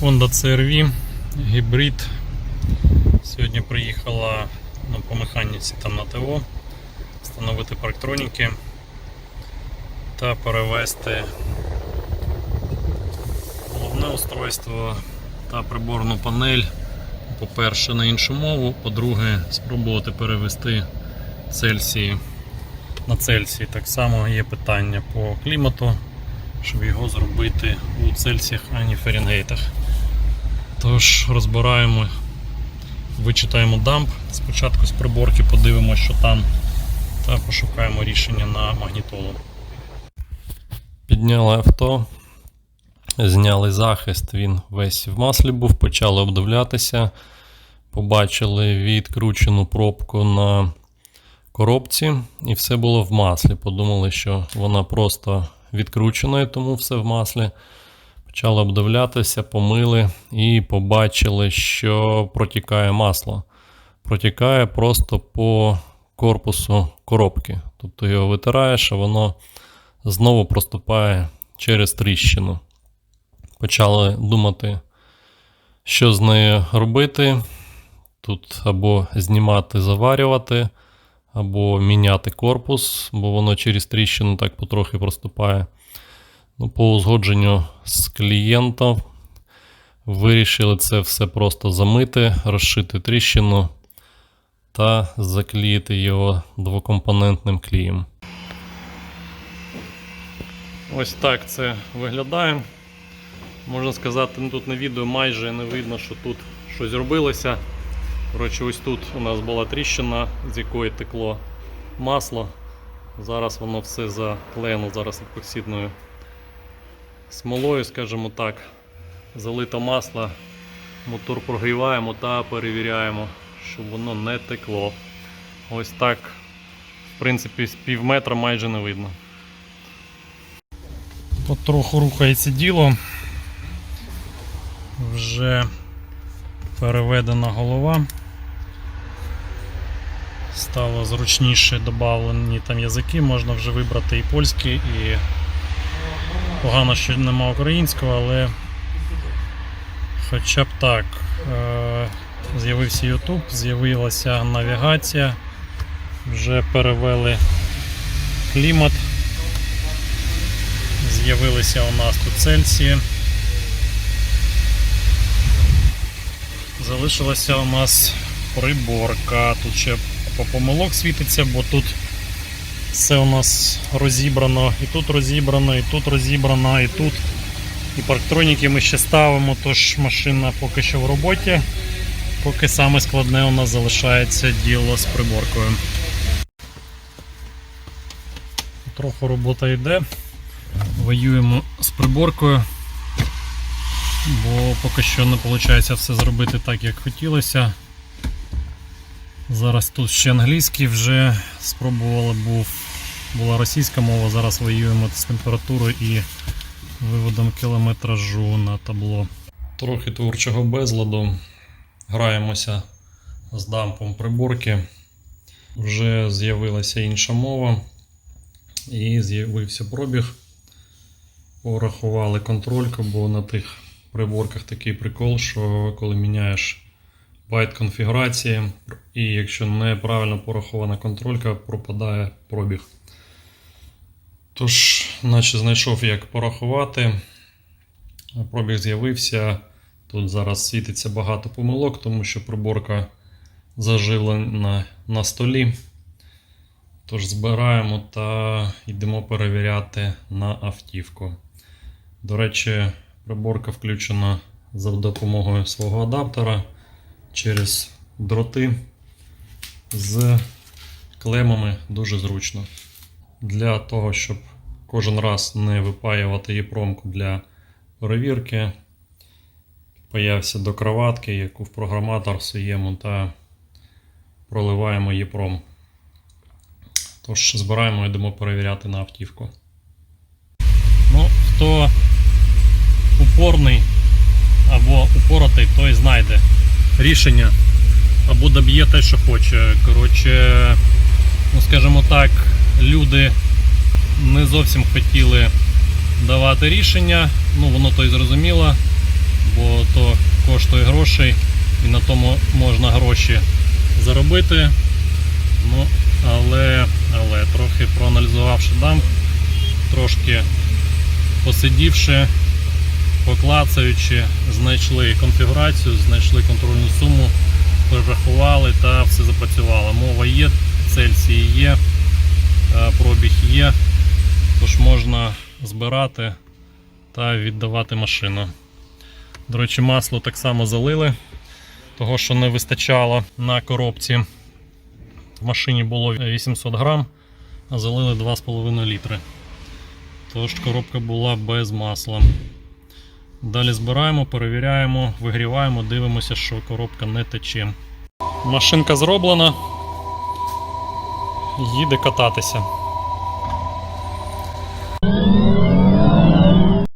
Honda CRV, гібрид. Сьогодні приїхала ну, по механіці там на ТО, встановити парктроніки та перевести головне устройство та приборну панель. По-перше, на іншу мову, по-друге, спробувати перевести Цельсії на Цельсії. Так само є питання по клімату, щоб його зробити у Цельсіях, а не Фаренгейтах. Тож розбираємо, вичитаємо дамп спочатку з приборки, подивимося, що там, та пошукаємо рішення на магнітолу. Підняли авто, зняли захист, він весь в маслі був, почали обдивлятися. Побачили відкручену пробку на коробці, і все було в маслі. Подумали, що вона просто відкручена, і тому все в маслі. Почали обдивлятися, помили і побачили, що протікає масло. Протікає просто по корпусу коробки. Тобто його витираєш, а воно знову проступає через тріщину. Почали думати, що з нею робити. Тут або знімати, заварювати, або міняти корпус, бо воно через тріщину так потрохи проступає. Ну, по узгодженню з клієнтом вирішили це все просто замити, розшити тріщину та заклеїти його двокомпонентним клеєм. Ось так це виглядає. Можна сказати, ну, тут на відео майже не видно, що тут щось робилося. Коротше, ось тут у нас була тріщина, з якої текло масло. Зараз воно все заклеєно зараз епоксидною смолою, скажімо так. Залито масло, мотор прогріваємо та перевіряємо, щоб воно не текло. Ось так, в принципі, з пів метра майже не видно. Потроху рухається діло. Вже переведена голова. Стало зручніше додавлені там язики, можна вже вибрати і польський, і погано, що нема українського, але хоча б так. Е, З'явився YouTube, з'явилася навігація, вже перевели клімат. З'явилися у нас тут Цельсії. Залишилася у нас приборка. Тут ще по помилок світиться, бо тут все у нас розібрано, і тут розібрано, і тут розібрано, і тут. І парктроніки ми ще ставимо, тож машина поки що в роботі. Поки саме складне у нас залишається діло з приборкою. Трохи робота йде. Воюємо з приборкою, бо поки що не виходить все зробити так, як хотілося. Зараз тут ще англійський вже спробували, був, була російська мова, зараз воюємо з температурою і виводом кілометражу на табло. Трохи творчого безладу. Граємося з дампом приборки. Вже з'явилася інша мова і з'явився пробіг. Порахували контрольку, бо на тих приборках такий прикол, що коли міняєш байт конфігурації, і якщо неправильно порахована контролька, пропадає пробіг. Тож, наче знайшов, як порахувати. Пробіг з'явився. Тут зараз світиться багато помилок, тому що приборка заживлена на столі. Тож збираємо та йдемо перевіряти на автівку. До речі, приборка включена за допомогою свого адаптера через дроти з клемами дуже зручно. Для того, щоб кожен раз не випаювати її промку для перевірки, паявся до кроватки, яку в програматор всуємо та проливаємо ЄПРОМ. Тож збираємо і йдемо перевіряти на автівку. Ну, хто упорний або упоротий, той знайде рішення або доб'є те, що хоче. Коротше, ну скажімо так, люди не зовсім хотіли давати рішення. Ну, воно то й зрозуміло, бо то коштує грошей і на тому можна гроші заробити. Ну, але, але трохи проаналізувавши дамп, трошки посидівши, поклацаючи, знайшли конфігурацію, знайшли контрольну суму, перерахували та все запрацювало. Мова є, Цельсії є, е, пробіг є, тож можна збирати та віддавати машину. До речі, масло так само залили, того що не вистачало на коробці. В машині було 800 грам, а залили 2,5 літри. Тож коробка була без масла. Далі збираємо, перевіряємо, вигріваємо, дивимося, що коробка не тече. Машинка зроблена. Їде кататися.